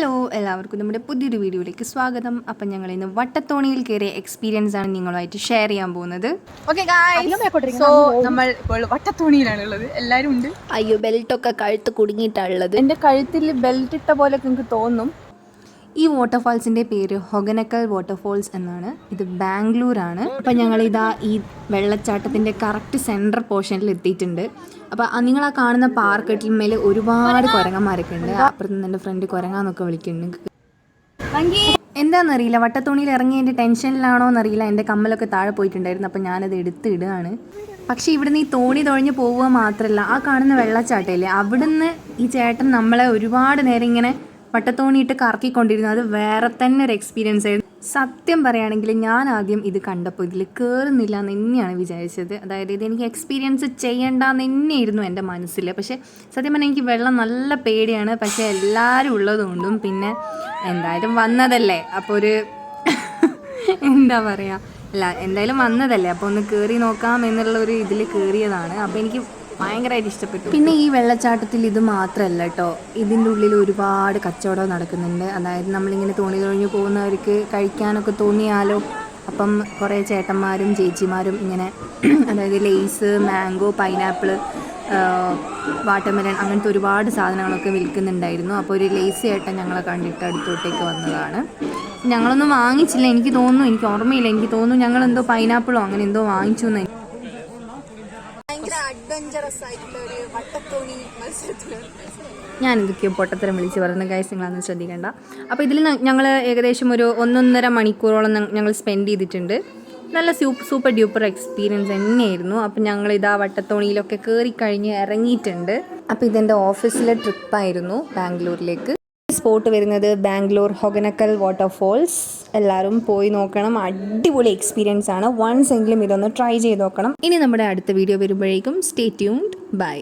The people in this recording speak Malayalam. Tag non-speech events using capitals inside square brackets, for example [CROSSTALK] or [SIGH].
ഹലോ എല്ലാവർക്കും നമ്മുടെ പുതിയൊരു വീഡിയോയിലേക്ക് സ്വാഗതം. അപ്പം ഞങ്ങൾ ഇന്ന് വട്ടത്തോണിയിൽ കയറിയ എക്സ്പീരിയൻസ് ആണ് നിങ്ങളുമായിട്ട് ഷെയർ ചെയ്യാൻ പോകുന്നത്. ഓക്കെ സോ നമ്മൾ ഇപ്പോൾ വട്ടത്തോണിയിലാണ് ഉള്ളത്. എല്ലാവരും ഉണ്ട്? അയ്യോ ബെൽറ്റൊക്കെ കഴുത്ത് കുടുങ്ങിയിട്ടുള്ളത് എന്റെ കഴുത്തിൽ ബെൽറ്റ് ഇട്ട പോലെ നിങ്ങൾക്ക് തോന്നും. ഈ വാട്ടർഫാൾസിന്റെ പേര് ഹൊഗനക്കൽ വാട്ടർഫാൾസ് എന്നാണ്. ഇത് ബാംഗ്ലൂരാണ്. അപ്പം ഞങ്ങൾ ഇതാ ഈ വെള്ളച്ചാട്ടത്തിന്റെ കറക്റ്റ് സെന്റർ പോർഷനിൽ എത്തിയിട്ടുണ്ട്. അപ്പോൾ നിങ്ങൾ ആ കാണുന്ന പാർക്കെട്ടിൽ മേലെ ഒരുപാട് കുരങ്ങന്മാരൊക്കെ ഉണ്ട്. അപ്പുറത്ത് നിന്ന് എന്റെ ഫ്രണ്ട് കുരങ്ങാന്നൊക്കെ വിളിക്കുന്നുണ്ട്. എന്താണെന്നറിയില്ല വട്ടത്തോണിയിൽ ഇറങ്ങി എന്റെ ടെൻഷനിലാണോ എന്നറിയില്ല. എന്റെ കമ്മലൊക്കെ താഴെ പോയിട്ടുണ്ടായിരുന്നു അപ്പം ഞാനത് എടുത്ത് ഇടുകയാണ് പക്ഷേ ഇവിടുന്ന് ഈ തോണി തുഴഞ്ഞ് പോവുക മാത്രമല്ല ആ കാണുന്ന വെള്ളച്ചാട്ടമില്ലേ അവിടുന്ന് ഈ ചേട്ടൻ നമ്മളെ ഒരുപാട് നേരം ഇങ്ങനെ വട്ടത്തോണിയിട്ട് കറക്കിക്കൊണ്ടിരുന്നു അത് വേറെ തന്നെ ഒരു എക്സ്പീരിയൻസ് ആയിരുന്നു. സത്യം പറയുകയാണെങ്കിൽ ഞാൻ ആദ്യം ഇത് കണ്ടപ്പോൾ ഇതിൽ കയറുന്നില്ല എന്ന് തന്നെയാണ് വിചാരിച്ചത്. അതായത് ഇത് എനിക്ക് എക്സ്പീരിയൻസ് ചെയ്യേണ്ടെന്ന് തന്നെയായിരുന്നു എന്റെ മനസ്സിൽ. പക്ഷേ സത്യം പറഞ്ഞാൽ എനിക്ക് വെള്ളം നല്ല പേടിയാണ്. പക്ഷേ എല്ലാവരും ഉള്ളതുകൊണ്ടും പിന്നെ എന്തായാലും വന്നതല്ലേ? അപ്പോൾ ഒരു [LAUGHS] എന്താ പറയുക? അല്ല എന്തായാലും വന്നതല്ലേ? അപ്പോൾ ഒന്ന് കയറി നോക്കാം എന്നുള്ള ഒരു ഇതിൽ കയറിയതാണ് അപ്പോൾ എനിക്ക് ഭയങ്കരമായിട്ട് ഇഷ്ടപ്പെട്ടു. പിന്നെ ഈ വെള്ളച്ചാട്ടത്തിൽ ഇത് മാത്രമല്ല കേട്ടോ ഇതിന്റെ ഉള്ളിൽ ഒരുപാട് കച്ചവടം നടക്കുന്നുണ്ട്. അതായത് നമ്മളിങ്ങനെ തോണി തൊഴിഞ്ഞ് പോകുന്നവർക്ക് കഴിക്കാനൊക്കെ തോന്നിയാലോ? അപ്പം കുറേ ചേട്ടന്മാരും ചേച്ചിമാരും ഇങ്ങനെ [CLEARS THROAT] അതായത് ലേസ് മാംഗോ പൈനാപ്പിൾ വാട്ടർമെലൺ അങ്ങനത്തെ ഒരുപാട് സാധനങ്ങളൊക്കെ വിൽക്കുന്നുണ്ടായിരുന്നു. അപ്പോൾ ഒരു ലേസ് ചേട്ടൻ ഞങ്ങളെ കണ്ടിട്ട് അടുത്തോട്ടേക്ക് വന്നതാണ്. ഞങ്ങളൊന്നും വാങ്ങിച്ചില്ല. എനിക്ക് തോന്നുന്നു എനിക്ക് ഓർമ്മയില്ല. എനിക്ക് തോന്നുന്നു ഞങ്ങൾ എന്തോ പൈനാപ്പിളോ അങ്ങനെ എന്തോ വാങ്ങിച്ചു എന്ന് എന്തൊക്കെയോ പൊട്ടത്തരം വിളിച്ച് പറയുന്ന ഗൈസ് നിങ്ങളൊന്നും ശ്രദ്ധിക്കേണ്ട. അപ്പോൾ ഇതിൽ ഞങ്ങൾ ഏകദേശം ഒരു ഒന്നൊന്നര മണിക്കൂറോളം ഞങ്ങൾ സ്പെൻഡ് ചെയ്തിട്ടുണ്ട്. നല്ല സൂപ്പ് സൂപ്പർ ഡ്യൂപ്പർ എക്സ്പീരിയൻസ് തന്നെയായിരുന്നു. അപ്പം ഞങ്ങൾ ഇതാ വട്ടത്തോണിയിലൊക്കെ കയറി കഴിഞ്ഞ് ഇറങ്ങിയിട്ടുണ്ട്. അപ്പോൾ ഇതെന്റെ ഓഫീസിലെ ട്രിപ്പായിരുന്നു ബാംഗ്ലൂരിലേക്ക്. സ്പോട്ട് വരുന്നത് ബാംഗ്ലൂർ ഹൊഗനക്കൽ വാട്ടർഫോൾസ് എല്ലാവരും പോയി നോക്കണം. അടിപൊളി എക്സ്പീരിയൻസ് ആണ്. വൺസ് എങ്കിലും ഇതൊന്ന് ട്രൈ ചെയ്ത് നോക്കണം. ഇനി നമ്മുടെ അടുത്ത വീഡിയോ വരുമ്പോഴേക്കും സ്റ്റേ ട്യൂൺഡ് ബൈ